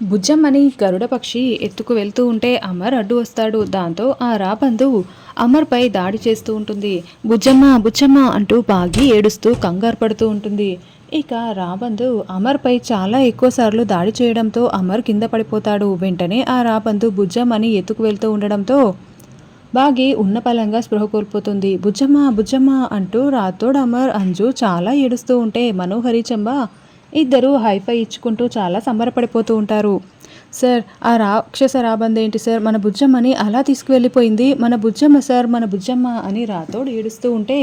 బుజ్జమ్మని గరుడ పక్షి ఎత్తుకు వెళ్తూ ఉంటే అమర్ అడ్డు వస్తాడు. దాంతో ఆ రాబందు అమర్పై దాడి చేస్తూ ఉంటుంది. బుజ్జమ్మ బుజ్జమ్మ అంటూ బాగి ఏడుస్తూ కంగారు పడుతూ ఉంటుంది. ఇక రాబందు అమర్పై చాలా ఎక్కువసార్లు దాడి చేయడంతో అమర్ కింద పడిపోతాడు. వెంటనే ఆ రాబందు బుజ్జమ్మని ఎత్తుకు వెళ్తూ ఉండడంతో బాగి ఉన్నపలంగా స్పృహ కోల్పోతుంది. బుజ్జమ్మ బుజ్జమ్మ అంటూ రాతోడు అమర్ అంజు చాలా ఏడుస్తూ ఉంటే మనోహరి చెంబ ఇద్దరూ హైఫై ఇచ్చుకుంటూ చాలా సంబరపడిపోతూ ఉంటారు. సార్ ఆ రాక్షస రాబంద ఏంటి సార్? మన బుజ్జమ్మని అలా తీసుకువెళ్ళిపోయింది. మన బుజ్జమ్మ సార్ మన బుజ్జమ్మ అని రాతోడు ఏడుస్తూ ఉంటే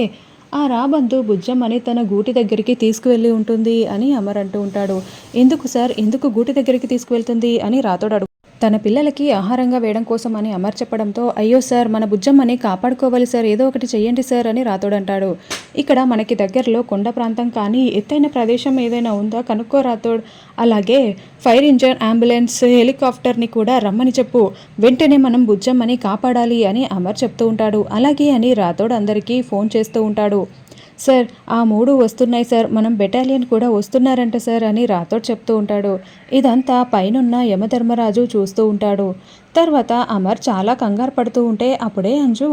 ఆ రాబందు బుజ్జమ్మని తన గూటి దగ్గరికి తీసుకువెళ్ళి ఉంటుంది అని అమర్ అంటూ ఉంటాడు. ఎందుకు సార్? ఎందుకు గూటి దగ్గరికి తీసుకువెళ్తుంది అని రాతోడు అడుగు తన పిల్లలకి ఆహారంగా వేయడం కోసం అని అమర్ చెప్పడంతో అయ్యో సార్ మన బుజ్జమ్మని కాపాడుకోవాలి సార్ ఏదో ఒకటి చెయ్యండి సార్ అని రాతోడు అంటాడు ఇక్కడ మనకి దగ్గరలో కొండ ప్రాంతం కానీ ఎత్తైన ప్రదేశం ఏదైనా ఉందా? కనుక్కో రాతోడ్ అలాగే ఫైర్ ఇంజన్ అంబులెన్స్ హెలికాప్టర్ని కూడా రమ్మని చెప్పు. వెంటనే మనం బుజ్జమ్మని కాపాడాలి అని అమర్ చెప్తూ ఉంటాడు. అలాగే అని రాతోడ్ అందరికీ ఫోన్ చేస్తూ ఉంటాడు. సార్ ఆ మూడు వస్తున్నాయి సార్. మనం బెటాలియన్ కూడా వస్తున్నారంట సార్ అని రాథోడ్ చెప్తూ ఉంటాడు. ఇదంతా పైనున్న యమధర్మరాజు చూస్తూ ఉంటాడు. తర్వాత అమర్ చాలా కంగారు పడుతూ ఉంటే అప్పుడే అంజు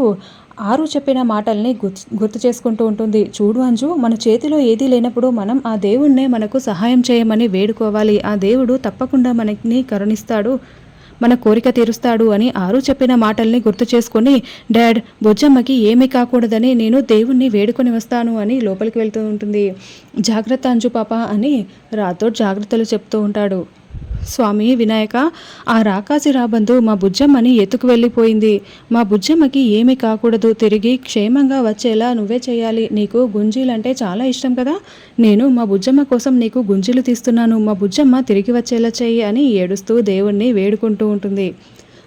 ఆరు చెప్పిన మాటల్ని గుర్తు గుర్తు చేసుకుంటూ ఉంటుంది. చూడు అంజు మన చేతిలో ఏదీ లేనప్పుడు మనం ఆ దేవుణ్ణే మనకు సహాయం చేయమని వేడుకోవాలి. ఆ దేవుడు తప్పకుండా మనకి కరుణిస్తాడు. మన కోరిక తీరుస్తాడు అని ఆరు చెప్పిన మాటల్ని గుర్తు చేసుకుని డాడ్ బొజ్జమ్మకి ఏమీ కాకూడదని నేను దేవుణ్ణి వేడుకొని వస్తాను అని లోపలికి వెళ్తూ ఉంటుంది. జాగ్రత్త అంజు పాప అని రాతో జాగ్రత్తలు చెప్తూ ఉంటాడు. స్వామి వినాయక ఆ రాకాసి రాబందు మా బుజ్జమ్మని ఎత్తుకు వెళ్ళిపోయింది. మా బుజ్జమ్మకి ఏమీ కాకూడదు తిరిగి క్షేమంగా వచ్చేలా నువ్వే చేయాలి. నీకు గుంజీలంటే చాలా ఇష్టం కదా? నేను మా బుజ్జమ్మ కోసం నీకు గుంజీలు తీస్తున్నాను. మా బుజ్జమ్మ తిరిగి వచ్చేలా చేయి అని ఏడుస్తూ దేవుణ్ణి వేడుకుంటూ ఉంటుంది.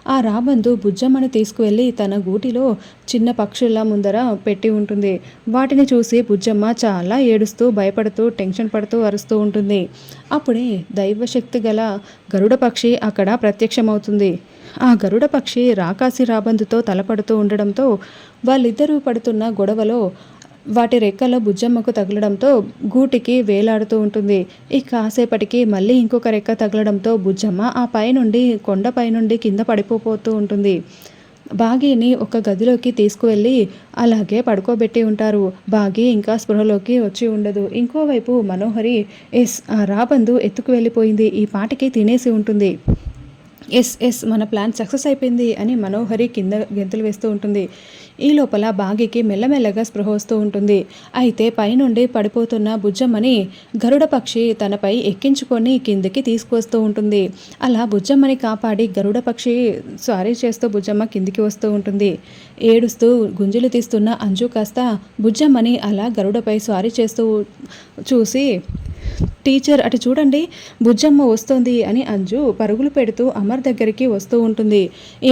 ఆ రాబందు బుజ్జమ్మను తీసుకువెళ్ళి తన గూటిలో చిన్న పక్షుల ముందర పెట్టి ఉంటుంది. వాటిని చూసి బుజ్జమ్మ చాలా ఏడుస్తూ భయపడుతూ టెన్షన్ పడుతూ అరుస్తూ ఉంటుంది. అప్పుడే దైవశక్తి గల గరుడ పక్షి అక్కడ ప్రత్యక్షమవుతుంది. ఆ గరుడ పక్షి రాకాసి రాబందుతో తలపడుతూ ఉండడంతో వాళ్ళిద్దరూ పడుతున్న గొడవలో వాటి రెక్కల బుజ్జమ్మకు తగలడంతో గూటికి వేలాడుతూ ఉంటుంది. ఈ కాసేపటికి మళ్ళీ ఇంకొక రెక్క తగలడంతో బుజ్జమ్మ ఆ పైనుండి కొండపై నుండి కింద పడిపోతూ ఉంటుంది. బాగీని ఒక గదిలోకి తీసుకువెళ్ళి అలాగే పడుకోబెట్టి ఉంటారు. బాగి ఇంకా స్పృహలోకి వచ్చి ఉండదు. ఇంకోవైపు మనోహరి ఎస్. ఆ రాబందు ఎత్తుకు వెళ్ళిపోయింది. ఈ పాటికి తినేసి ఉంటుంది. ఎస్ ఎస్ మన ప్లాన్ సక్సెస్ అయిపోయింది అని మనోహరి కింద గెంతులు వేస్తూ ఉంటుంది. ఈ లోపల బాగికి మెల్లమెల్లగా స్పృహ వస్తూ ఉంటుంది. అయితే పైనుండి పడిపోతున్న బుజ్జమ్మని గరుడ పక్షి తనపై ఎక్కించుకొని కిందికి తీసుకువస్తూ ఉంటుంది. అలా బుజ్జమ్మని కాపాడి గరుడ పక్షి సారీ చేస్తూ బుజ్జమ్మ కిందికి వస్తూ ఉంటుంది. ఏడుస్తూ గుంజులు తీస్తున్న అంజు కాస్త బుజ్జమ్మని అలా గరుడపై స్వారీ చేస్తూ చూసి టీచర్ అటు చూడండి బుజ్జమ్మ వస్తోంది అని అంజు పరుగులు పెడుతూ అమర్ దగ్గరికి వస్తూ ఉంటుంది.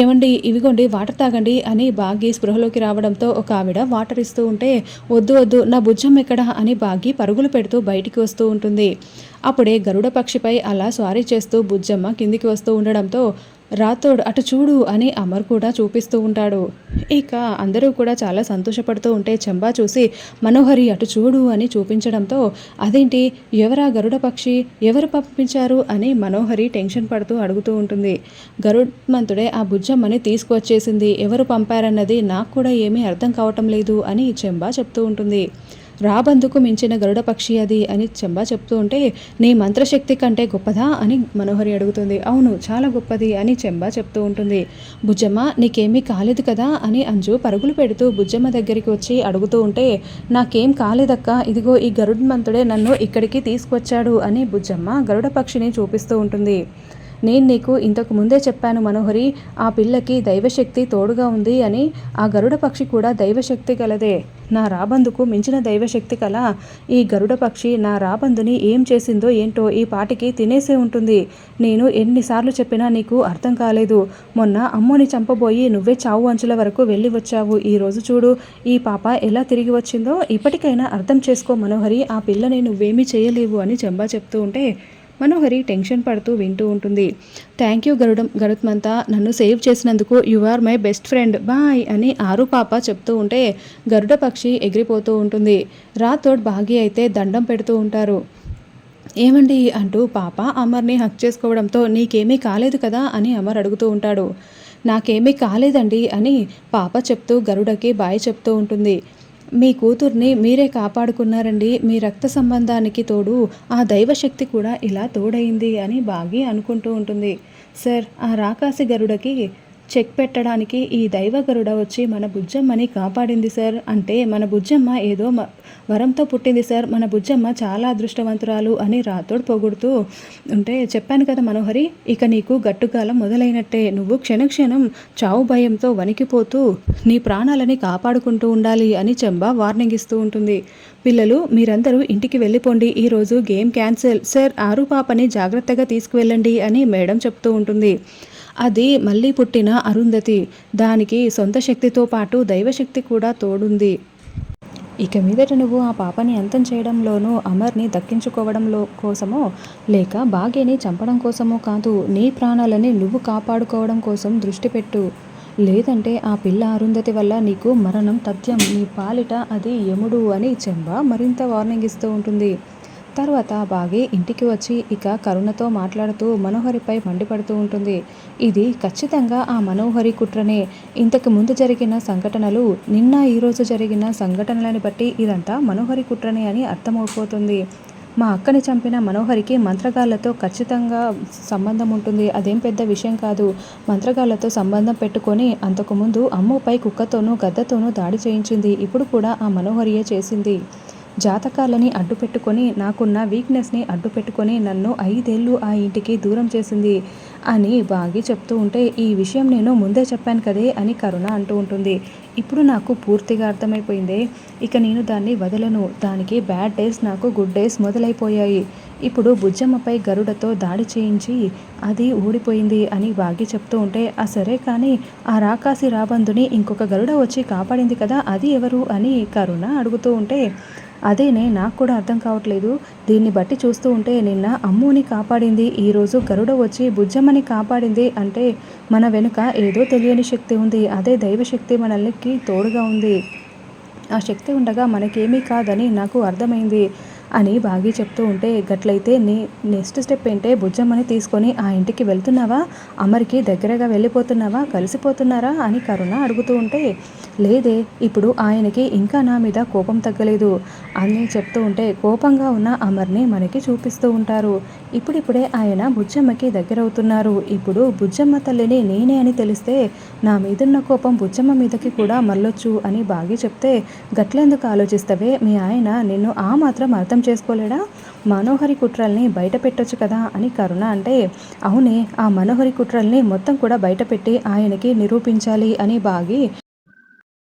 ఏమండి ఇవిగోండి వాటర్ తాగండి అని బాగి స్పృహలోకి రావడంతో ఒక ఆవిడ వాటర్ ఇస్తూ ఉంటే వద్దు వద్దు నా బుజ్జమ్మ ఎక్కడ అని బాగి పరుగులు పెడుతూ బయటికి వస్తూ ఉంటుంది. అప్పుడే గరుడ పక్షిపై అలా స్వారీ చేస్తూ బుజ్జమ్మ కిందికి వస్తూ ఉండడంతో రాతోడ్ అటు చూడు అని అమర్ కూడా చూపిస్తూ ఉంటాడు. ఇక అందరూ కూడా చాలా సంతోషపడుతూ ఉంటే చంబా చూసి మనోహరి అటు చూడు అని చూపించడంతో అదేంటి ఎవరా గరుడ పక్షి? ఎవరు పంపించారు? అని మనోహరి టెన్షన్ పడుతూ అడుగుతూ ఉంటుంది. గరుడ్మంతుడే ఆ బుజ్జమ్మని తీసుకువచ్చేసింది. ఎవరు పంపారన్నది నాకు కూడా ఏమీ అర్థం కావటం లేదు అని చెంబా చెప్తూ ఉంటుంది. రాబందుకు మించిన గరుడ పక్షి అది అని చెంబా చెప్తూ ఉంటే నీ మంత్రశక్తి కంటే గొప్పదా అని మనోహరి అడుగుతుంది. అవును చాలా గొప్పది అని చెంబా చెప్తూ ఉంటుంది. బుజ్జమ్మ నీకేమీ కాలేదు కదా అని అంజు పరుగులు పెడుతూ బుజ్జమ్మ దగ్గరికి వచ్చి అడుగుతూ ఉంటే నాకేం కాలేదక్క ఇదిగో ఈ గరుడ మంతుడే నన్ను ఇక్కడికి తీసుకొచ్చాడు అని బుజ్జమ్మ గరుడ పక్షిని చూపిస్తూ ఉంటుంది. నేను నీకు ఇంతకు ముందే చెప్పాను మనోహరి ఆ పిల్లకి దైవశక్తి తోడుగా ఉంది అని ఆ గరుడ పక్షి కూడా దైవశక్తి గలదే. నా రాబందుకు మించిన దైవశక్తి కల. ఈ గరుడ పక్షి నా రాబందుని ఏం చేసిందో ఏంటో ఈ పాటికి తినేసే ఉంటుంది. నేను ఎన్నిసార్లు చెప్పినా నీకు అర్థం కాలేదు. మొన్న అమ్మని చంపబోయి నువ్వే చావు అంచుల వరకు వెళ్ళి వచ్చావు. ఈరోజు చూడు ఈ పాప ఎలా తిరిగి వచ్చిందో? ఇప్పటికైనా అర్థం చేసుకో మనోహరి ఆ పిల్లని నువ్వేమీ చేయలేవు అని చెంబా చెప్తూ ఉంటే మనోహరి టెన్షన్ పడుతూ వింటూ ఉంటుంది. థ్యాంక్ యూ గరుడం గరుత్మంతా. నన్ను సేవ్ చేసినందుకు you are my best friend. Bye అని ఆరు పాప చెప్తూ ఉంటే గరుడ పక్షి ఎగిరిపోతూ ఉంటుంది. రాతోడ్ బాగి అయితే దండం పెడుతూ ఉంటారు. ఏమండి అంటూ పాప అమర్ని హక్ చేసుకోవడంతో నీకేమీ కాలేదు కదా అని అమర్ అడుగుతూ ఉంటాడు. నాకేమీ కాలేదండి అని పాప చెప్తూ గరుడకి బాయ్ చెప్తూ ఉంటుంది. మీ కూతుర్ని మీరే కాపాడుకున్నారండి. మీ రక్త సంబంధానికి తోడు ఆ దైవశక్తి కూడా ఇలా తోడైంది అని బాగి అనుకుంటూ ఉంటుంది. సార్ ఆ రాకాసి గరుడకి చెక్ పెట్టడానికి ఈ దైవగరుడ వచ్చి మన బుజ్జమ్మని కాపాడింది సార్. అంటే మన బుజ్జమ్మ ఏదో వరంతో పుట్టింది సార్. మన బుజ్జమ్మ చాలా అదృష్టవంతురాలు అని రాతోడు పొగుడుతూ ఉంటే చెప్పాను కదా మనోహరి ఇక నీకు గట్టుకాలం మొదలైనట్టే. నువ్వు క్షణక్షణం చావు భయంతో వణికిపోతూ నీ ప్రాణాలని కాపాడుకుంటూ ఉండాలి అని చెంబ వార్నింగ్ ఇస్తూ ఉంటుంది. పిల్లలు మీరందరూ ఇంటికి వెళ్ళిపోండి. ఈరోజు గేమ్ క్యాన్సిల్. సార్ ఆరు పాపని జాగ్రత్తగా తీసుకువెళ్ళండి అని మేడం చెప్తూ ఉంటుంది. అది మళ్ళీ పుట్టిన అరుంధతి. దానికి సొంత శక్తితో పాటు దైవశక్తి కూడా తోడుంది. ఇక మీదట నువ్వు ఆ పాపని అంతం చేయడంలోనూ అమర్ని దక్కించుకోవడంలో కోసమో లేక భాగ్యని చంపడం కోసమో కాదు నీ ప్రాణాలని నువ్వు కాపాడుకోవడం కోసం దృష్టి పెట్టు. లేదంటే ఆ పిల్ల అరుంధతి వల్ల నీకు మరణం తథ్యం. నీ పాలిట అది యముడు అని చెంబ మరింత వార్నింగ్ ఇస్తూ ఉంటుంది. తర్వాత బాగి ఇంటికి వచ్చి ఇక కరుణతో మాట్లాడుతూ మనోహరిపై మండిపడుతూ ఉంటుంది. ఇది ఖచ్చితంగా ఆ మనోహరి కుట్రనే. ఇంతకు ముందు జరిగిన సంఘటనలు నిన్న ఈరోజు జరిగిన సంఘటనలని బట్టి ఇదంతా మనోహరి కుట్రనే అని అర్థమైపోతుంది మా అక్కని చంపిన మనోహరికి మంత్రగాళ్ళతో ఖచ్చితంగా సంబంధం ఉంటుంది. అదేం పెద్ద విషయం కాదు. మంత్రగాళ్ళతో సంబంధం పెట్టుకొని అంతకుముందు అమ్మపై కుక్కతోనూ గద్దతోనూ దాడి చేయించింది. ఇప్పుడు కూడా ఆ మనోహరియే చేసింది. జాతకాలని అడ్డు పెట్టుకొని నాకున్న వీక్నెస్ని అడ్డు పెట్టుకొని నన్ను ఐదేళ్ళు ఆ ఇంటికి దూరం చేసింది అని బాగి చెప్తూ ఉంటే ఈ విషయం నేను ముందే చెప్పాను కదే అని కరుణ అంటూ ఉంటుంది. ఇప్పుడు నాకు పూర్తిగా అర్థమైపోయిందే. ఇక నేను దాన్ని వదలను. దానికి బ్యాడ్ డేస్ నాకు గుడ్ డేస్ మొదలైపోయాయి. ఇప్పుడు బుజ్జమ్మపై గరుడతో దాడి చేయించి అది ఊడిపోయింది అని బాగి చెప్తూ ఉంటే ఆ సరే కానీ ఆ రాకాసి రాబందుని ఇంకొక గరుడ వచ్చి కాపాడింది కదా అది ఎవరు? అని కరుణ అడుగుతూ ఉంటే అదేనే నాకు కూడా అర్థం కావట్లేదు. దీన్ని బట్టి చూస్తూ ఉంటే నిన్న అమ్ముని కాపాడింది ఈరోజు గరుడ వచ్చి బుజ్జమ్మని కాపాడింది అంటే మన వెనుక ఏదో తెలియని శక్తి ఉంది. అదే దైవశక్తి మనల్కి తోడుగా ఉంది. ఆ శక్తి ఉండగా మనకేమీ కాదని నాకు అర్థమైంది. అని బాగి చెప్తూ ఉంటే గట్లయితే నీ నెక్స్ట్ స్టెప్ ఏంటే? బుజ్జమ్మని తీసుకొని ఆ ఇంటికి వెళ్తున్నావా? అమరికి దగ్గరగా వెళ్ళిపోతున్నావా? కలిసిపోతున్నారా? అని కరుణ అడుగుతూ ఉంటే లేదే ఇప్పుడు ఆయనకి ఇంకా నా మీద కోపం తగ్గలేదు అని చెప్తూ ఉంటే కోపంగా ఉన్న అమర్ని మనకి చూపిస్తూ ఉంటారు. ఇప్పుడిప్పుడే ఆయన బుజ్జమ్మకి దగ్గరవుతున్నారు. ఇప్పుడు బుజ్జమ్మ తల్లిని నేనే అని తెలిస్తే నా మీదున్న కోపం బుజ్జమ్మ మీదకి కూడా మళ్ళొచ్చు అని బాగి చెప్తే గట్లెందుకు ఆలోచిస్తవే? మీ ఆయన నిన్ను ఆ మాత్రం అర్థం చేసుకోలేడా? మనోహరి కుట్రల్ని బయట పెట్టొచ్చు కదా అని కరుణ అంటే అవునే ఆ మనోహరి కుట్రల్ని మొత్తం కూడా బయట పెట్టి ఆయనకి నిరూపించాలి అని బాగి